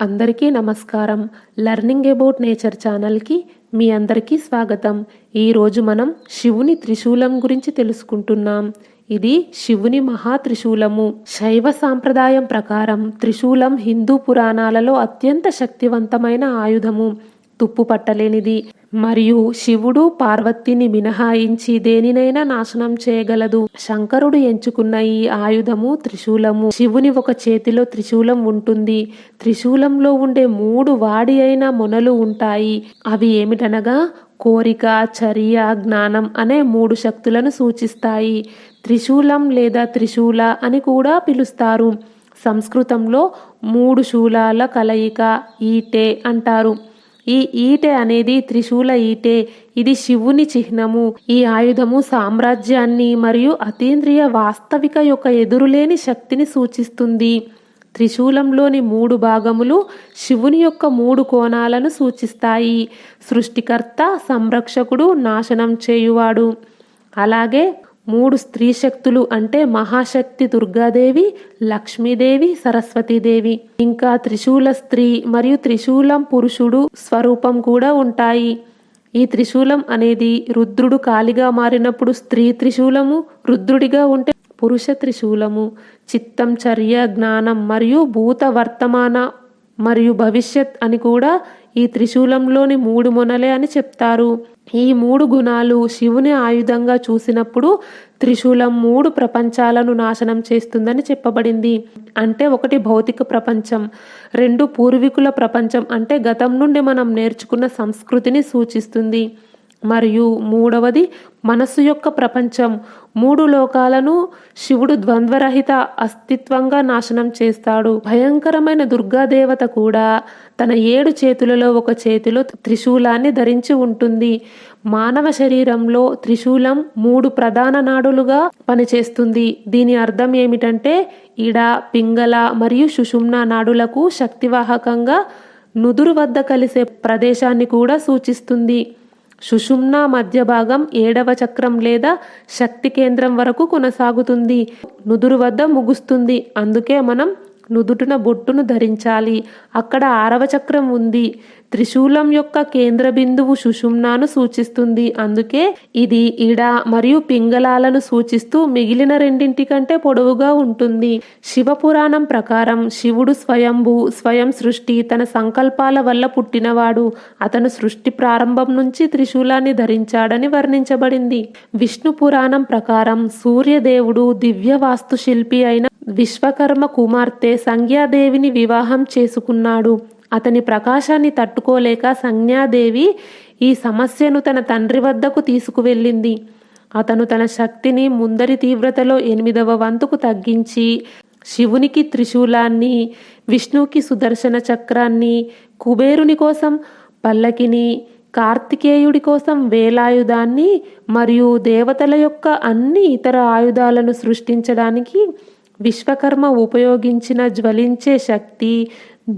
అందరికీ నమస్కారం. Learning about nature ఛానల్కి మీ అందరికీ స్వాగతం. ఈరోజు మనం శివుని త్రిశూలం గురించి తెలుసుకుంటున్నాం. ఇది శివుని మహా త్రిశూలము. శైవ సాంప్రదాయం ప్రకారం త్రిశూలం హిందూ పురాణాలలో అత్యంత శక్తివంతమైన ఆయుధము. తుప్పు పట్టలేనిది. మరియు శివుడు పార్వతిని మినహాయించి దేనినైనా నాశనం చేయగలదు. శంకరుడు ఎంచుకున్న ఈ ఆయుధము త్రిశూలము. శివుని ఒక చేతిలో త్రిశూలం ఉంటుంది. త్రిశూలంలో ఉండే మూడు వాడి అయిన మొనలు ఉంటాయి. అవి ఏమిటనగా? కోరిక చర్య జ్ఞానం అనే మూడు శక్తులను సూచిస్తాయి. త్రిశూలం లేదా త్రిశూల అని కూడా పిలుస్తారు. సంస్కృతంలో మూడు శూలాల కలయిక ఈటే అంటారు. ఈ ఈటె అనేది త్రిశూల ఈటె. ఇది శివుని చిహ్నము. ఈ ఆయుధము సామ్రాజ్యాన్ని మరియు అతీంద్రియ వాస్తవిక యొక్క ఎదురులేని శక్తిని సూచిస్తుంది. త్రిశూలంలోని మూడు భాగములు శివుని యొక్క మూడు కోణాలను సూచిస్తాయి. సృష్టికర్త సంరక్షకుడు నాశనం చేయువాడు. అలాగే మూడు స్త్రీ శక్తులు అంటే మహాశక్తి దుర్గాదేవి లక్ష్మీదేవి సరస్వతీదేవి. ఇంకా త్రిశూల స్త్రీ మరియు త్రిశూలం పురుషుడు స్వరూపం కూడా ఉంటాయి. ఈ త్రిశూలం అనేది రుద్రుడు కాలిగా మారినప్పుడు స్త్రీ త్రిశూలము రుద్రుడిగా ఉంటే పురుష త్రిశూలము. చిత్తం చర్య జ్ఞానం మరియు భూత వర్తమాన మరియు భవిష్యత్ అని కూడా ఈ త్రిశూలంలోని మూడు మొనలే అని చెప్తారు. ఈ మూడు గుణాలు శివుని ఆయుధంగా చూసినప్పుడు త్రిశూలం మూడు ప్రపంచాలను నాశనం చేస్తుందని చెప్పబడింది. అంటే ఒకటి భౌతిక ప్రపంచం రెండు పూర్వీకుల ప్రపంచం అంటే గతం నుండి మనం నేర్చుకున్న సంస్కృతిని సూచిస్తుంది. మరియు మూడవది మనస్సు యొక్క ప్రపంచం. మూడు లోకాలను శివుడు ద్వంద్వరహిత అస్తిత్వంగా నాశనం చేస్తాడు. భయంకరమైన దుర్గాదేవత కూడా తన ఏడు చేతులలో ఒక చేతిలో త్రిశూలాన్ని ధరించి ఉంటుంది. మానవ శరీరంలో త్రిశూలం మూడు ప్రధాన నాడులుగా పనిచేస్తుంది. దీని అర్థం ఏమిటంటే ఇడ పింగళ మరియు సుషుమ్న నాడులకు శక్తివాహకంగా నుదురు వద్ద కలిసే ప్రదేశాన్ని కూడా సూచిస్తుంది. సుషుమ్న మధ్య భాగం ఏడవ చక్రం లేదా శక్తి కేంద్రం వరకు కొనసాగుతుంది. నుదురు వద్ద ముగుస్తుంది. అందుకే మనం నుదుటిన బొట్టును ధరించాలి. అక్కడ ఆరవ చక్రం ఉంది. త్రిశూలం యొక్క కేంద్ర బిందువు సుషుమ్నాను సూచిస్తుంది. అందుకే ఇది ఇడ మరియు పింగళాలను సూచిస్తూ మిగిలిన రెండింటి కంటే పొడవుగా ఉంటుంది. శివపురాణం ప్రకారం శివుడు స్వయంభు స్వయం సృష్టి తన సంకల్పాల వల్ల పుట్టినవాడు. అతను సృష్టి ప్రారంభం నుంచి త్రిశూలాన్ని ధరించాడని వర్ణించబడింది. విష్ణు పురాణం ప్రకారం సూర్యదేవుడు దివ్య వాస్తుశిల్పి అయిన విశ్వకర్మ కుమార్తె సంజ్ఞాదేవిని వివాహం చేసుకున్నాడు. అతని ప్రకాశాన్ని తట్టుకోలేక సంజ్ఞాదేవి ఈ సమస్యను తన తండ్రి వద్దకు తీసుకువెళ్ళింది. అతను తన శక్తిని ముందరి తీవ్రతలో ఎనిమిదవ వంతుకు తగ్గించి శివునికి త్రిశూలాన్ని విష్ణువుకి సుదర్శన చక్రాన్ని కుబేరుని కోసం పల్లకిని కార్తికేయుడి కోసం వేలాయుధాన్ని మరియు దేవతల యొక్క అన్ని ఇతర ఆయుధాలను సృష్టించడానికి విశ్వకర్మ ఉపయోగించిన జ్వలించే శక్తి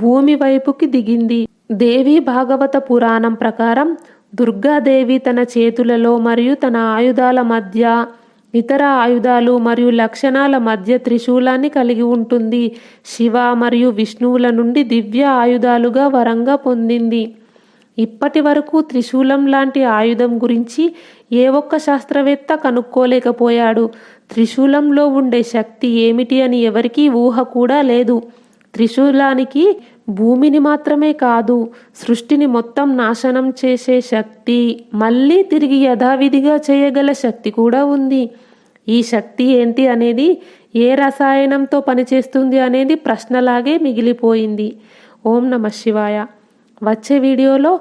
భూమి వైపుకి దిగింది. దేవి భాగవత పురాణం ప్రకారం దుర్గాదేవి తన చేతులలో మరియు తన ఆయుధాల మధ్య ఇతర ఆయుధాలు మరియు లక్షణాల మధ్య త్రిశూలాన్ని కలిగి ఉంటుంది. శివ మరియు విష్ణువుల నుండి దివ్య ఆయుధాలుగా వరంగా పొందింది. ఇప్పటి వరకు త్రిశూలం లాంటి ఆయుధం గురించి ఏ ఒక్క శాస్త్రవేత్త కనుక్కోలేకపోయాడు. త్రిశూలంలో ఉండే శక్తి ఏమిటి అని ఎవరికీ ఊహ కూడా లేదు. త్రిశూలానికి భూమిని మాత్రమే కాదు సృష్టిని మొత్తం నాశనం చేసే శక్తి మళ్ళీ తిరిగి యథావిధిగా చేయగల శక్తి కూడా ఉంది. ఈ శక్తి ఏంటి అనేది ఏ రసాయనంతో పనిచేస్తుంది అనేది ప్రశ్నలాగే మిగిలిపోయింది. ఓం నమ శివాయ. వచ్చే వీడియోలో